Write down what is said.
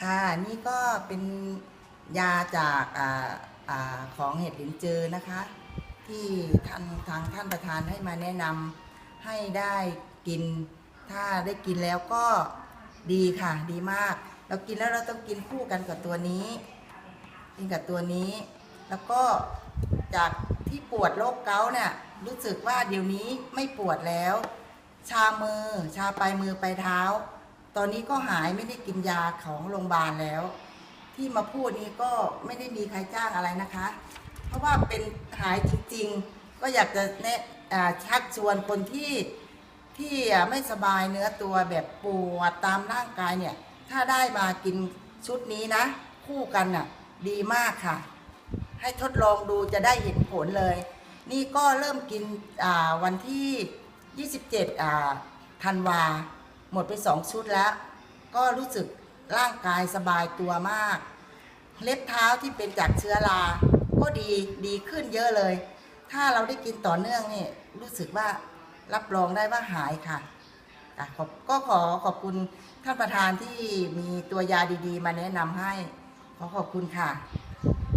ค่ะนี่ก็เป็นยาจากอ่าอ่าของเห็ดหลินจือนะคะ ที่ท่านทางท่านประธานให้มาแนะนำให้ได้กิน ถ้าได้กินแล้วก็ดีค่ะดีมาก เรากินแล้วเราต้องกินคู่กันกับตัวนี้ กินกับตัวนี้ แล้วก็จากที่ปวดโรคเกาต์เนี่ยรู้สึกว่าเดี๋ยวนี้ไม่ปวดแล้ว ชามือชาปลายมือปลายเท้า ตอนนี้ก็หายไม่ได้กินยาของโรงพยาบาลแล้ว ที่มาพูดนี้ก็ไม่ได้มีใครจ้างอะไรนะคะ เพราะว่าเป็นหายจริงๆ ก็อยากจะแนะอ่าชักชวนคนที่ที่ไม่สบายเนื้อตัวแบบปวดตามร่างกายเนี่ย ถ้าได้มากินชุดนี้นะ คู่กันน่ะ ดีมากค่ะ ให้ทดลองดูจะได้เห็นผลเลย นี่ก็เริ่มกินอ่าวันที่ 27อ่าธันวา หมดไปสองชุดแล้ว ก็รู้สึกร่างกายสบายตัวมาก เล็บเท้าที่เป็นจากเชื้อราก็ดีดีขึ้นเยอะเลย ถ้าเราได้กินต่อเนื่องนี่รู้สึกว่ารับรองได้ว่าหายค่ะก็ขอขอบคุณท่านประธานที่มีตัวยาดีๆ มาแนะนำให้ ขอขอบคุณค่ะ